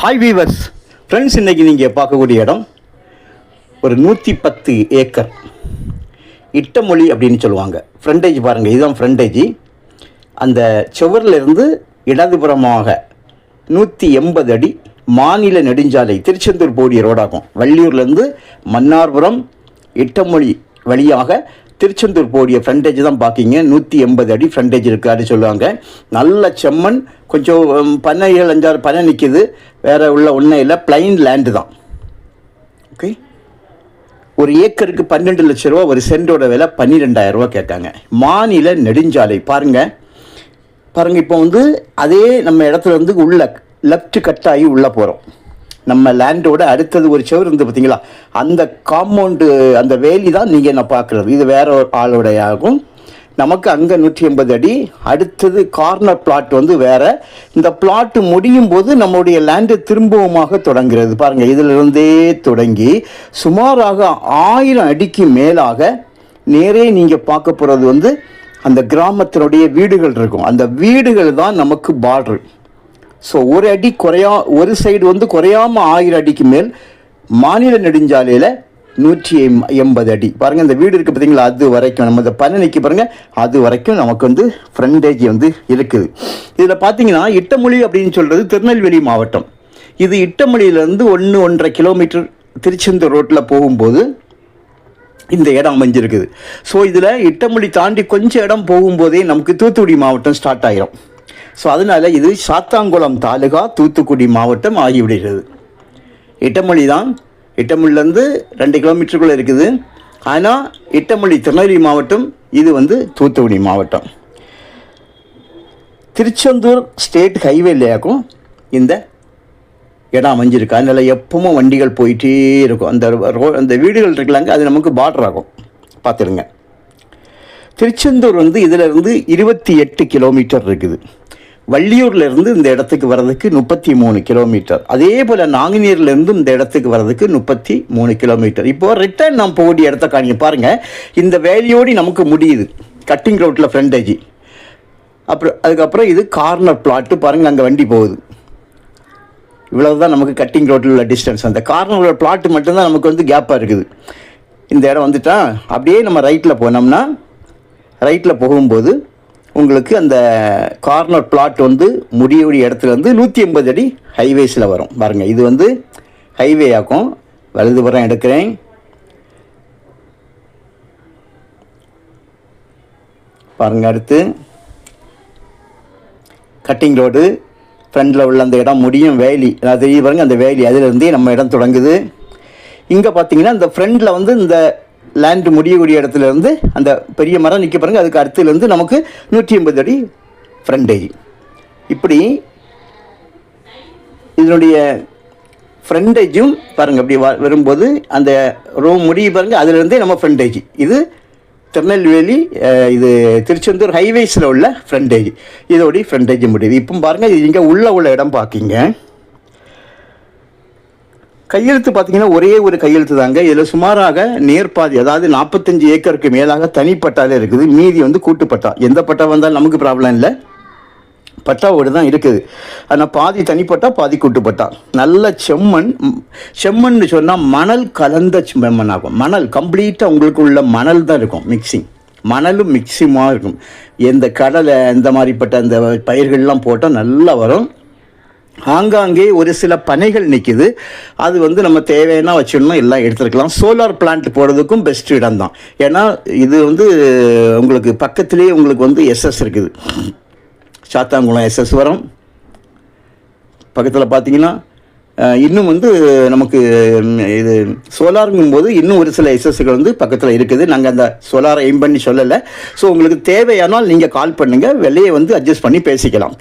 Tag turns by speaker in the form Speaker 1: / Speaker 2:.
Speaker 1: Hi viewers friends இன்றைக்கி நீங்கள் பார்க்கக்கூடிய இடம் ஒரு நூற்றி பத்து ஏக்கர். இட்டமொழி அப்படின்னு சொல்லுவாங்க. ஃப்ரண்டேஜ் பாருங்கள் இதுதான் ஃப்ரண்டேஜி அந்த சுவர்லேருந்து இடதுபுறமாக நூற்றி எண்பது அடி மாநில நெடுஞ்சாலை திருச்செந்தூர் போடிய ரோடாகும். வள்ளியூர்லேருந்து மன்னார்புரம் இட்டமொழி வழியாக திருச்செந்தூர் போடிய ஃப்ரண்டேஜ் தான் பார்க்கிங்க நூற்றி எண்பது அடி ஃப்ரண்டேஜ் இருக்காரு சொல்லுவாங்க. நல்ல செம்மண் கொஞ்சம் உம், பண்ணைகள் அஞ்சாறு பண்ணை நிற்கிது வேறு உள்ள ஒன்றும் இல்லை பிளைன் லேண்டு தான். ஓகே ஒரு ஏக்கருக்கு பன்னெண்டு லட்ச ரூபா ஒரு சென்டோட விலை பன்னிரெண்டாயிரம் ரூபா கேட்காங்க. மாநில நெடுஞ்சாலை பாருங்கள் பாருங்கள் இப்போ வந்து அதே நம்ம இடத்துல வந்து உள்ள லெஃப்ட் கட் ஆகி உள்ளே போகிறோம் நம்ம லேண்டோட அடுத்தது ஒரு செவர் இருந்து பார்த்தீங்களா அந்த காம்பவுண்டு அந்த வேலி தான் நீங்கள் என்ன பார்க்குறது. இது வேற ஒரு ஆளுடைய ஆகும் நமக்கு அங்கே நூற்றி எண்பது அடி. அடுத்தது கார்னர் பிளாட் வந்து வேற. இந்த பிளாட் முடியும் போது நம்முடைய லேண்டு திரும்பவுமாக தொடங்குகிறது. பாருங்கள் இதிலிருந்தே தொடங்கி சுமாராக ஆயிரம் அடிக்கு மேலாக நேரே நீங்கள் பார்க்க போகிறது வந்து அந்த கிராமத்தினுடைய வீடுகள் இருக்கும். அந்த வீடுகள் தான் நமக்கு பார்டர் ஸோ ஒரு அடி குறையா ஒரு சைடு வந்து குறையாம ஆயிரம் அடிக்கு மேல் மாநில நெடுஞ்சாலையில் நூற்றி எண்பது அடி. பாருங்கள் இந்த வீடு இருக்குது பார்த்தீங்களா அது வரைக்கும் நம்ம இந்த பன்னெண்டுக்கு பாருங்கள் அது வரைக்கும் நமக்கு வந்து ஃப்ரண்டேஜ் வந்து இருக்குது. இதில் பார்த்தீங்கன்னா இட்டமொழி அப்படின்னு சொல்கிறது திருநெல்வேலி மாவட்டம். இது இட்டமொழியிலேருந்து ஒன்று ஒன்றரை கிலோமீட்டர் திருச்செந்தூர் ரோட்டில் போகும்போது இந்த இடம் அமைஞ்சிருக்குது. ஸோ இதில் இட்டமொழி தாண்டி கொஞ்சம் இடம் போகும்போதே நமக்கு தூத்துக்குடி மாவட்டம் ஸ்டார்ட் ஆகிரும் ஸோ அதனால இது சாத்தாங்குளம் தாலுகா தூத்துக்குடி மாவட்டம் ஆகிவிடுகிறது. இட்டமொழி தான். இட்டமொழிலேருந்து ரெண்டு கிலோமீட்டருக்குள்ளே இருக்குது. ஆனால் இட்டமொழி திருநெல்வேலி மாவட்டம் இது வந்து தூத்துக்குடி மாவட்டம். திருச்செந்தூர் ஸ்டேட் ஹைவேலையாக்கும் இந்த இடம் அமைஞ்சிருக்கு. அதனால் எப்பவும் வண்டிகள் போயிட்டே இருக்கும். அந்த ரோ அந்த வீடுகள் இருக்கலாங்க அது நமக்கு பார்டர் ஆகும். பார்த்துருங்க. திருச்செந்தூர் வந்து இதில் இருந்து இருபத்தி எட்டு கிலோமீட்டர் இருக்குது. வள்ளியூர்லேருந்து இந்த இடத்துக்கு வர்றதுக்கு முப்பத்தி மூணு கிலோமீட்டர் அதே போல் நாங்குநீர்லேருந்து இந்த இடத்துக்கு வர்றதுக்கு முப்பத்தி மூணு கிலோமீட்டர் இப்போ ரிட்டர்ன் நம்ம போகக்கூடிய இடத்த காணிங்க பாருங்கள் இந்த வேலையோடு நமக்கு முடியுது. கட்டிங் ரோட்டில் ஃப்ரண்டேஜ் அப்புறம் அதுக்கப்புறம் இது கார்னர் பிளாட்டு பாருங்கள் அங்கே வண்டி போகுது. இவ்வளவு தான் நமக்கு கட்டிங் ரோட்டில் உள்ள டிஸ்டன்ஸ் அந்த கார்னர் பிளாட்டு மட்டும்தான் நமக்கு வந்து கேப்பாக இருக்குது. இந்த இடம் வந்துட்டால் அப்படியே நம்ம ரைட்டில் போனோம்னா ரைட்டில் போகும்போது உங்களுக்கு அந்த கார்னர் பிளாட் வந்து முடியக்கூடிய இடத்துல வந்து நூற்றி எண்பது அடி ஹைவேஸில் வரும். பாருங்கள் இது வந்து ஹைவே ஆக்கும். வலதுபுறம் எடுக்கிறேன். பாருங்கள் அடுத்து கட்டிங் ரோடு ஃப்ரண்டில் உள்ள அந்த இடம் முடியும் வேலி நான் தெரிய பாருங்கள் அந்த வேலி அதிலிருந்தே நம்ம இடம் தொடங்குது. இங்கே பார்த்தீங்கன்னா இந்த ஃப்ரண்டில் வந்து இந்த லேண்டு முடியக்கூடிய இடத்துலேருந்து அந்த பெரிய மரம் நிற்க பாருங்கள் அதுக்கு அடுத்துலேருந்து நமக்கு நூற்றி ஐம்பது அடி ஃப்ரண்டேஜ் இப்படி இதனுடைய ஃப்ரண்டேஜும் பாருங்கள் அப்படி வ- வரும்போது அந்த ரூம் முடிய பாருங்கள் அதுலேருந்தே நம்ம ஃப்ரண்டேஜ் இது திருநெல்வேலி இது திருச்செந்தூர் ஹைவேஸில் உள்ள ஃப்ரண்டேஜ் இதோடைய ஃப்ரண்டேஜ் முடியுது. இப்போ பாருங்கள் இது இங்கே உள்ள உள்ள இடம் பார்க்கிங்க கையெழுத்து பார்த்தீங்கன்னா ஒரே ஒரு கையெழுத்து தாங்க இதில் சுமாராக நேர்பாதி அதாவது நாற்பத்தஞ்சு ஏக்கருக்கு மேலாக தனிப்பட்டாலே இருக்குது. மீதி வந்து கூட்டுப்பட்டா. எந்த பட்டா வந்தாலும் நமக்கு ப்ராப்ளம் இல்லை. பட்டாவோடு தான் இருக்குது. ஆனால் பாதி தனிப்பட்டா பாதி கூட்டுப்பட்டா. நல்ல செம்மண் செம்மண்னு சொன்னால் மணல் கலந்த செம்மண் ஆகும். மணல் கம்ப்ளீட்டாக உங்களுக்கு உள்ள மணல் தான் இருக்கும் மிக்சிங் மணலும் மிக்சிமாக இருக்கும். எந்த கடலை இந்த மாதிரிப்பட்ட அந்த பயிர்கள்லாம் போட்டால் நல்லா வரும். ஆங்காங்கே ஒரு சில பனைகள் நிற்கிது அது வந்து நம்ம தேவைன்னா வச்சிடணும் எல்லாம் எடுத்துருக்கலாம். சோலார் பிளான்ட் போடுறதுக்கும் பெஸ்ட் இடம் தான் ஏன்னா இது வந்து உங்களுக்கு பக்கத்துலேயே உங்களுக்கு வந்து எஸ்எஸ் இருக்குது. சாத்தாங்குளம் எஸ்எஸ் வரும். பக்கத்தில் பார்த்தீங்கன்னா இன்னும் வந்து நமக்கு இது சோலாருங்கும் போது இன்னும் ஒரு சில எஸ்எஸ்கள் வந்து பக்கத்தில் இருக்குது. நாங்கள் அந்த சோலாரை எய்ம் பண்ணி சொல்லலை. ஸோ உங்களுக்கு தேவையானால் நீங்கள் கால் பண்ணுங்கள் விலையை வந்து அட்ஜஸ்ட் பண்ணி பேசிக்கலாம்.